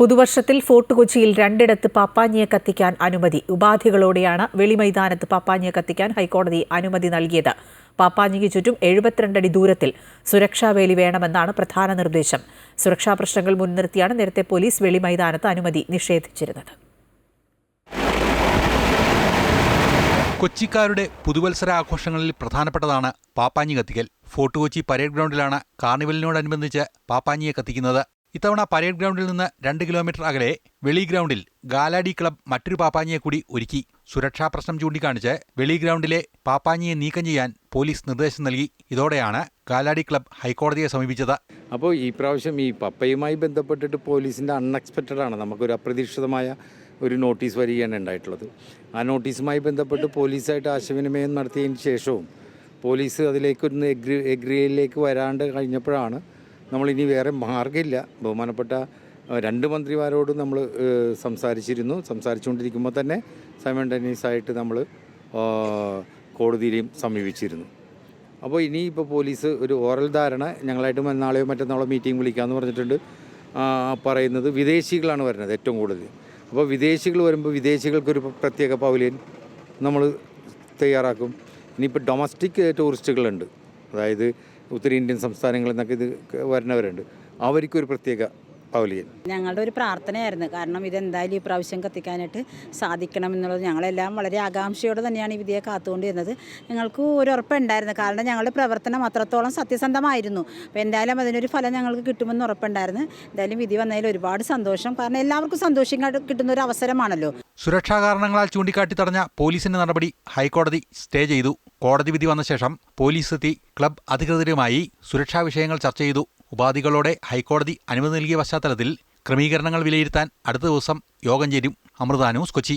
പുതുവർഷത്തിൽ fort കൊച്ചിയിൽ രണ്ടിടത്ത് പാപ്പാഞ്ഞിയെ കത്തിക്കാൻ അനുമതി. ഉപാധികളോടെയാണ് വെളിമൈതാനത്ത് പാപ്പാഞ്ഞിയെ കത്തിക്കാൻ ഹൈക്കോടതി അനുമതി നൽകിയത്. പാപ്പാഞ്ഞിക്ക് ചുറ്റും എഴുപത്തിരണ്ടടി ദൂരത്തിൽ സുരക്ഷാ വേലി വേണമെന്നാണ് പ്രധാന നിർദ്ദേശം. സുരക്ഷാ പ്രശ്നങ്ങൾ മുൻനിർത്തിയാണ് നേരത്തെ പോലീസ് വെളിമൈതാനത്ത് അനുമതി നിഷേധിച്ചിരുന്നത്. കൊച്ചിക്കാരുടെ പുതുവത്സര ആഘോഷങ്ങളിൽ പ്രധാനപ്പെട്ടതാണ് പാപ്പാഞ്ഞി കത്തിക്കൽ. ഫോർട്ട് കൊച്ചി പരേഡ് ഗ്രൗണ്ടിലാണ് കാർണിവലിനോടനുബന്ധിച്ച് പാപ്പാഞ്ഞിയെ കത്തിക്കുന്നത്. ഇത്തവണ പരേഡ് ഗ്രൗണ്ടിൽ നിന്ന് രണ്ട് കിലോമീറ്റർ അകലെ വെളി ഗ്രൗണ്ടിൽ ഗാലാഡി ക്ലബ് മറ്റൊരു പാപ്പാഞ്ഞിയെ കൂടി ഒരുക്കി. സുരക്ഷാ പ്രശ്നം ചൂണ്ടിക്കാണിച്ച് വെളി ഗ്രൗണ്ടിലെ പാപ്പാഞ്ഞിയെ നീക്കം ചെയ്യാൻ പോലീസ് നിർദ്ദേശം നൽകി. ഇതോടെയാണ് ഗാലാഡി ക്ലബ് ഹൈക്കോടതിയെ സമീപിച്ചത്. അപ്പോൾ ഈ പ്രാവശ്യം ഈ പപ്പയുമായി ബന്ധപ്പെട്ടിട്ട് പോലീസിന്റെ അൺഎക്സ്പെക്റ്റഡ് ആണ്. നമുക്കൊരു അപ്രതീക്ഷിതമായ ഒരു നോട്ടീസ് വരികയാണ് ഉണ്ടായിട്ടുള്ളത്. ആ നോട്ടീസുമായി ബന്ധപ്പെട്ട് പോലീസായിട്ട് ആശയവിനിമയം നടത്തിയതിന് ശേഷവും പോലീസ് അതിലേക്കൊന്ന് എഗ്രി എഗ്രിയിലേക്ക് വരാണ്ട് കഴിഞ്ഞപ്പോഴാണ് നമ്മളിനി വേറെ മാർഗമില്ല. ബഹുമാനപ്പെട്ട രണ്ട് മന്ത്രിമാരോടും നമ്മൾ സംസാരിച്ചിരുന്നു. സംസാരിച്ചുകൊണ്ടിരിക്കുമ്പോൾ തന്നെ സൈമണ്ടനീസ് ആയിട്ട് നമ്മൾ കോടതിയിലെയും സമീപിച്ചിരുന്നു. അപ്പോൾ ഇനി ഇപ്പോൾ പോലീസ് ഒരു ഓറൽ ധാരണ ഞങ്ങളായിട്ട് നാളെയോ മറ്റന്നാളോ മീറ്റിംഗ് വിളിക്കാമെന്ന് പറഞ്ഞിട്ടുണ്ട്. പറയുന്നത് വിദേശികളാണ് വരുന്നത് ഏറ്റവും കൂടുതൽ. അപ്പോൾ വിദേശികൾ വരുമ്പോൾ വിദേശികൾക്കൊരു പ്രത്യേക പവലിയൻ നമ്മൾ തയ്യാറാക്കും. ഇനിയിപ്പോൾ ഡൊമസ്റ്റിക് ടൂറിസ്റ്റുകളുണ്ട്. അതായത് ഉത്തരേന്ത്യൻ സംസ്ഥാനങ്ങളിൽ നിന്നൊക്കെ ഇത് വരുന്നവരുണ്ട്. അവർക്കൊരു പ്രത്യേക പവലിയൻ ഞങ്ങളുടെ ഒരു പ്രാർത്ഥനയായിരുന്നു. കാരണം ഇതെന്തായാലും ഈ പ്രാവശ്യം കത്തിക്കാനായിട്ട് സാധിക്കണം എന്നുള്ളത് ഞങ്ങളെല്ലാം വളരെ ആകാംക്ഷയോടെ തന്നെയാണ് ഈ വിധിയെ കാത്തുകൊണ്ടിരുന്നത്. ഞങ്ങൾക്ക് ഒരു ഉറപ്പുണ്ടായിരുന്നു കാരണം ഞങ്ങളുടെ പ്രവർത്തനം അത്രത്തോളം സത്യസന്ധമായിരുന്നു. അപ്പോൾ എന്തായാലും അതിനൊരു ഫലം ഞങ്ങൾക്ക് കിട്ടുമെന്ന് ഉറപ്പുണ്ടായിരുന്നു. എന്തായാലും വിധി വന്നതിൽ ഒരുപാട് സന്തോഷം. കാരണം എല്ലാവർക്കും സന്തോഷം കിട്ടുന്ന ഒരു അവസരമാണല്ലോ. സുരക്ഷാ കാരണങ്ങളാൽ ചൂണ്ടിക്കാട്ടി തടഞ്ഞ പോലീസിന്റെ നടപടി ഹൈക്കോടതി സ്റ്റേ ചെയ്തു. കോടതി വിധി വന്ന ശേഷം പോലീസ് എത്തി. ക്ലബ് അധികൃതരുമായി സുരക്ഷാ വിഷയങ്ങൾ ചർച്ച ചെയ്തു. ഉപാധികളോടെ ഹൈക്കോടതി അനുമതി നൽകിയ പശ്ചാത്തലത്തിൽ ക്രമീകരണങ്ങൾ വിലയിരുത്താൻ അടുത്ത ദിവസം യോഗം ചേരും. അമൃത ന്യൂസ് കൊച്ചി.